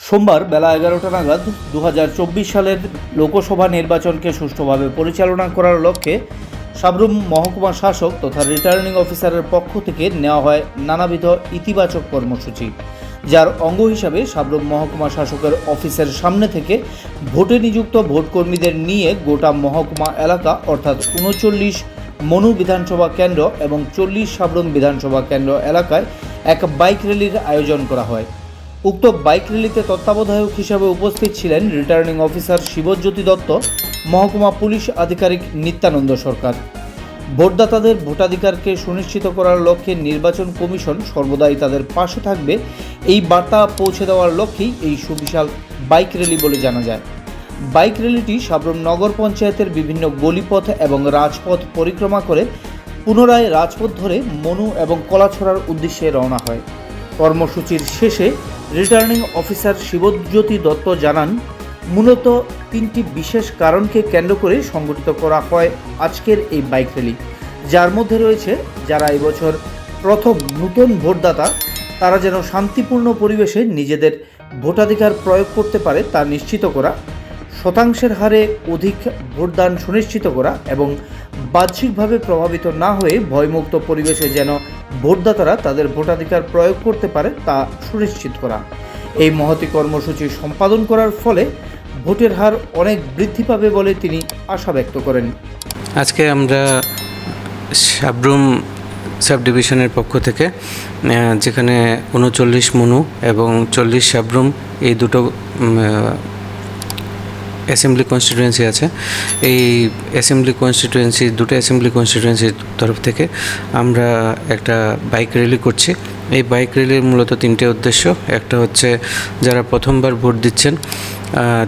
সোমবার বেলা এগারোটা নাগাদ দু হাজার চব্বিশ সালের লোকসভা নির্বাচনকে সুষ্ঠুভাবে পরিচালনা করার লক্ষ্যে সাবরুম মহকুমা শাসক তথা রিটার্নিং অফিসারের পক্ষ থেকে নেওয়া হয় নানাবিধ ইতিবাচক কর্মসূচি, যার অঙ্গ হিসাবে সাবরুম মহকুমা শাসকের অফিসের সামনে থেকে ভোটে নিযুক্ত ভোটকর্মীদের নিয়ে গোটা মহকুমা এলাকা, অর্থাৎ উনচল্লিশ মনু বিধানসভা কেন্দ্র এবং চল্লিশ সাবরুম বিধানসভা কেন্দ্র এলাকায় এক বাইক র্যালির আয়োজন করা হয়। উক্ত বাইক র্যালিতে তত্ত্বাবধায়ক হিসাবে উপস্থিত ছিলেন রিটার্নিং অফিসার শিবজ্যোতি দত্ত, মহকুমা পুলিশ আধিকারিক নিত্যানন্দ সরকার। ভোটদাতাদের ভোটাধিকারকে সুনিশ্চিত করার লক্ষ্যে নির্বাচন কমিশন সর্বদাই তাদের পাশে থাকবে। এই বার্তা পৌঁছে দেওয়ার লক্ষ্যেই এই সুবিশাল বাইক র্যালি বলে জানা যায়। বাইক র্যালিটি সাবরুম নগর পঞ্চায়েতের বিভিন্ন গলিপথ এবং রাজপথ পরিক্রমা করে, পুনরায় রাজপথ ধরে মনু এবং কলাছড়ার উদ্দেশ্যে রওনা হয়। কর্মসূচির শেষে রিটার্নিং অফিসার শিবজ্যোতি দত্ত জানান, মূলত তিনটি বিশেষ কারণকে কেন্দ্র করে সংগঠিত করা হয় আজকের এই বাইক র্যালি। যার মধ্যে রয়েছে, যারা এবছর প্রথম নতুন ভোটদাতা, তারা যেন শান্তিপূর্ণ পরিবেশে নিজেদের ভোটাধিকার প্রয়োগ করতে পারে তা নিশ্চিত করা, শতাংশের হারে অধিক ভোটদান সুনিশ্চিত করা এবং বাহ্যিকভাবে প্রভাবিত না হয়ে ভয়মুক্ত পরিবেশে যেন ভোটদাতারা তাদের ভোটাধিকার প্রয়োগ করতে পারে তা সুনিশ্চিত করা। এই মহতি কর্মসূচি সম্পাদন করার ফলে ভোটের হার অনেক বৃদ্ধি পাবে বলে তিনি আশা ব্যক্ত করেন। আজকে আমরা সাবরুম সাব ডিভিশনের পক্ষ থেকে যেখানে উনচল্লিশ মনু এবং চল্লিশ সাবরুম এই দুটো অ্যাসেম্বলি কনস্টিটুয়েন্সি আছে। এই অ্যাসেম্বলি কনস্টিটুয়েন্সি দুটো অ্যাসেম্বলি কনস্টিটুয়েন্সির তরফ থেকে আমরা একটা বাইক র্যালি করছি। এই বাইক র্যালির মূলত তিনটে উদ্দেশ্য। একটা হচ্ছে যারা প্রথমবার ভোট দিচ্ছেন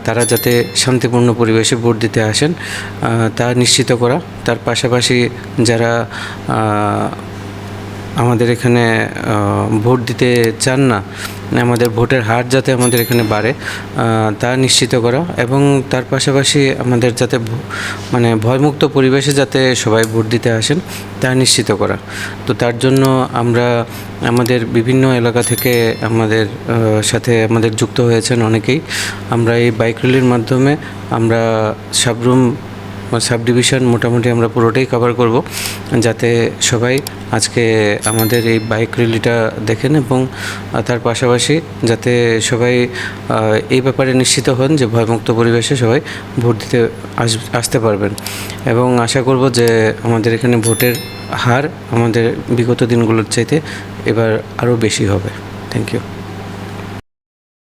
তারা যাতে শান্তিপূর্ণ পরিবেশে ভোট দিতে আসেন তা নিশ্চিত করা। তার পাশাপাশি যারা আমাদের এখানে ভোট দিতে চান না। আমাদের ভোটের হার যাতে আমাদের এখানে বাড়ে তা নিশ্চিত করা এবং তার পাশাপাশি আমাদের যাতে মানে ভয়মুক্ত পরিবেশে যাতে সবাই ভোট দিতে আসেন, তা নিশ্চিত করা। তো তার জন্য আমরা আমাদের বিভিন্ন এলাকা থেকে আমাদের সাথে আমাদের যুক্ত হয়েছেন অনেকেই। আমরা এই বাইক র্যালির মাধ্যমে আমরা সাবরুম সাব ডিভিশন মোটামুটি আমরা পুরোটাই কভার করব। যাতে সবাই আজকে আমাদের এই বাইক র্যালিটা দেখেন এবং তার পাশাপাশি যাতে সবাই এই ব্যাপারে নিশ্চিত হন যে ভয়মুক্ত পরিবেশে সবাই ভোট দিতে আস- আসতে পারবেন। এবং আশা করব যে আমাদের এখানে ভোটের হার আমাদের বিগত দিনগুলোর চাইতে এবার আরও বেশি হবে। Thank you